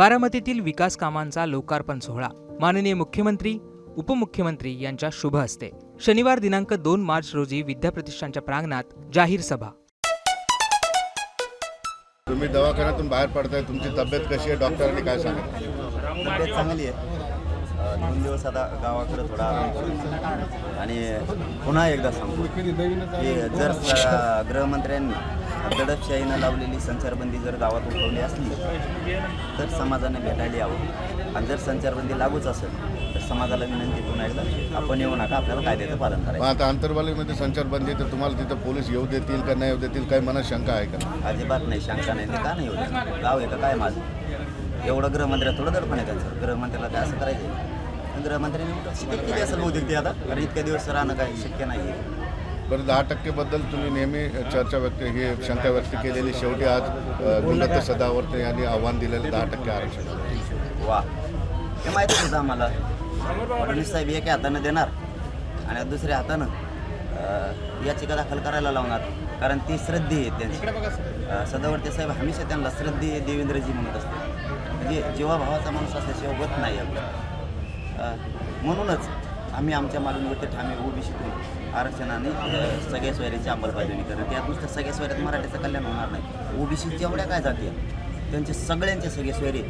बारामतीतील विकास कामांचा लोकार्पण सोहळा. माननीय मुख्यमंत्री उपमुख्यमंत्री यांच्या शुभ हस्ते. शनिवार दिनांक दोन मार्च रोजी विद्याप्रतिष्ठानच्या प्रांगणात जाहीर सभा. तुम्ही दवाखान्यातून बाहेर पडताय तुमची तब्येत कशी आहे डॉक्टरांनी काय सांगितलं? तब्येत चांगली आहे. दोन दिवस आता गावाकडे थोडा आराम करू आणि पुन्हा एकदा सांगतो की जर गृहमंत्र्यांनी दडपशाहीनं लावलेली संचारबंदी जर गावात उठवली असली तर समाजाने भेटायला यावं. आणि जर संचारबंदी लागूच असेल तर समाजाला विनंती पुन्हा एकदा आपण येऊ नका आपल्याला कायद्याचं पालन करायचं. आता आंतरवालीमध्ये संचारबंदी तर तुम्हाला तिथं पोलीस येऊ देतील का नाही येऊ देतील काही मनात शंका आहे का? अजिबात नाही शंका नाही ते का नाही होत गाव आहे का? काय माझं? एवढं गृहमंत्र्या थोडं दडपण आहे त्यांचं. गृहमंत्र्याला काय असं करायचं गृहमंत्र्यांनी शिकत केली असेल बहुतेक ते आता? कारण इतक्या दिवस राहणं काही शक्य नाही आहे बरं दहा टक्केबद्दल तुम्ही नेहमी चर्चा व्यक्त ही शंका व्यक्त केलेली. शेवटी आज अ, गुणदत्त सदावर्ते यांनी आव्हान दिलेलं दहा टक्के आरक्षण. वा. हे माहितीच होतं आम्हाला. फडणवीस साहेब एका हातानं देणार? आणि दुसऱ्या हातानं याचिका दाखल करायला लावणार. कारण ती श्रद्धे आहे त्यांची. सदावर्ते साहेब हमेशा त्यांना श्रद्धे देवेंद्रजी म्हणत असते म्हणजे जेव्हा भावाचा माणूस असल्याशिवाय होत नाही आपलं म्हणूनच आम्ही आमच्या मागणीवरती ठामे ओबीसीतून आरक्षणाने सगळ्या सोयऱ्याची अंमलबजावणी करणं त्यात नुसतं सगळ्या सोयऱ्यात मराठीचं कल्याण होणार नाही. ओबीसी जेवढ्या काय जाती त्यांचे सगळ्यांचे सगळे सोयरे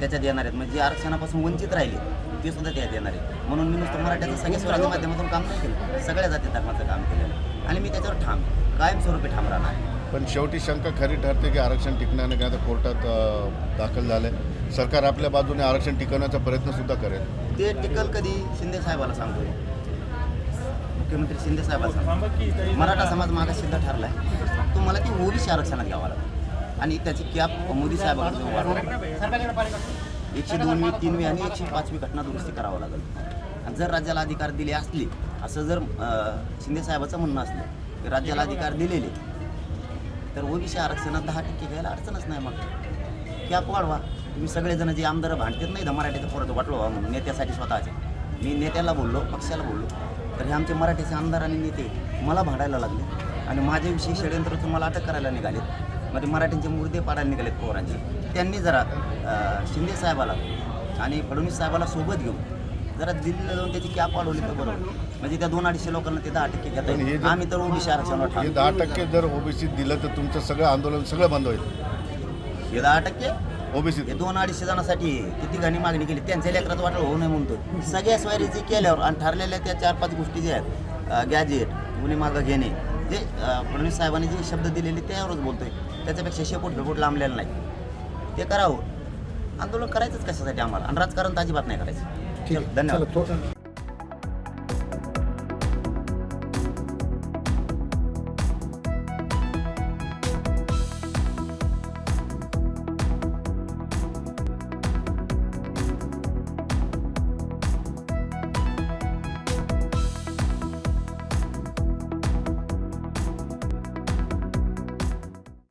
त्याच्यात येणार आहेत. म्हणजे जे आरक्षणापासून वंचित राहिले. ते सुद्धा त्यात येणार आहेत. म्हणून मी नुसतं मराठ्याचं सगळ्या स्वराच्या माध्यमातून काम नाही केलं. सगळ्या जाती धर्माचं काम केलं आणि मी त्याच्यावर ठाम कायमस्वरूपी ठाम राहणार पण शेवटी शंका खरी ठरते की आरक्षण टिकणार नाही का आता कोर्टात दाखल झालंय. सरकार आपल्या बाजूने आरक्षण टिकवण्याचा प्रयत्न सुद्धा करेल. ते टिकल कधी? शिंदे साहेबाला सांगतो मुख्यमंत्री शिंदे साहेबाला सांगतो. मराठा समाज मागासिद्ध ठरलाय. तो मला ती ओबीसी आरक्षणात घ्यावा लागेल आणि त्याची कॅप मोदी साहेबांकडे वाढवणार एकशे दोनवी तीनवी आणि एकशे पाचवी घटना दुरुस्ती करावं लागेल. आणि जर राज्याला अधिकार दिले असले असं जर शिंदे साहेबाचं म्हणणं असलं की राज्याला अधिकार दिलेले तर ओबीसी आरक्षणात दहा टक्के घ्यायला अडचणच नाही मग. कॅप वाढवा. तुम्ही सगळेजण जे आमदार भांडतात नाही ना मराठीचं पोराचं वाटलो व्हा म्हणून नेत्यासाठी स्वतःचे. मी नेत्याला बोललो पक्षाला बोललो तर हे आमचे मराठीचे आमदार आणि नेते मला भांडायला लागले. आणि माझ्याविषयी षडयंत्र तुम्हाला अटक करायला निघालेत. म्हणजे मराठींचे मुर्दे पाडायला निघालेत पोरांचे. त्यांनी जरा शिंदे साहेबाला आणि फडणवीस साहेबाला सोबत घेऊन जरा दिल्लीला जाऊन त्याची कॅप वाढवली तर बरोबर. म्हणजे त्या दोन अडीचशे लोकांना ते दहा टक्के घेता येईल. आम्ही तर ओबीसी आरक्षणावर हे ठाम. दहा टक्के जर ओबीसी दिलं तर तुमचं सगळं आंदोलन सगळं बंद होईल. हे दहा टक्के? ओबीसी. हे दोन अडीचशे जणांसाठी किती घाणी मागणी केली? त्यांच्या लेकरात वाटलं होऊ नये म्हणतो सगळ्या स्वारीचे केल्यावर आणि ठरलेल्या त्या चार पाच गोष्टी ज्या आहेत गॅजेट गुन्हे मागं घेणे जे फडणवीस साहेबांनी जे शब्द दिलेले त्यावरच बोलतोय. त्याच्यापेक्षा शेपूट फेपूट लांबलेलं नाही. ते करावं. आंदोलन करायचंच कशासाठी आम्हाला? आणि राजकारण तर अजिबात नाही करायचं. धन्यवाद.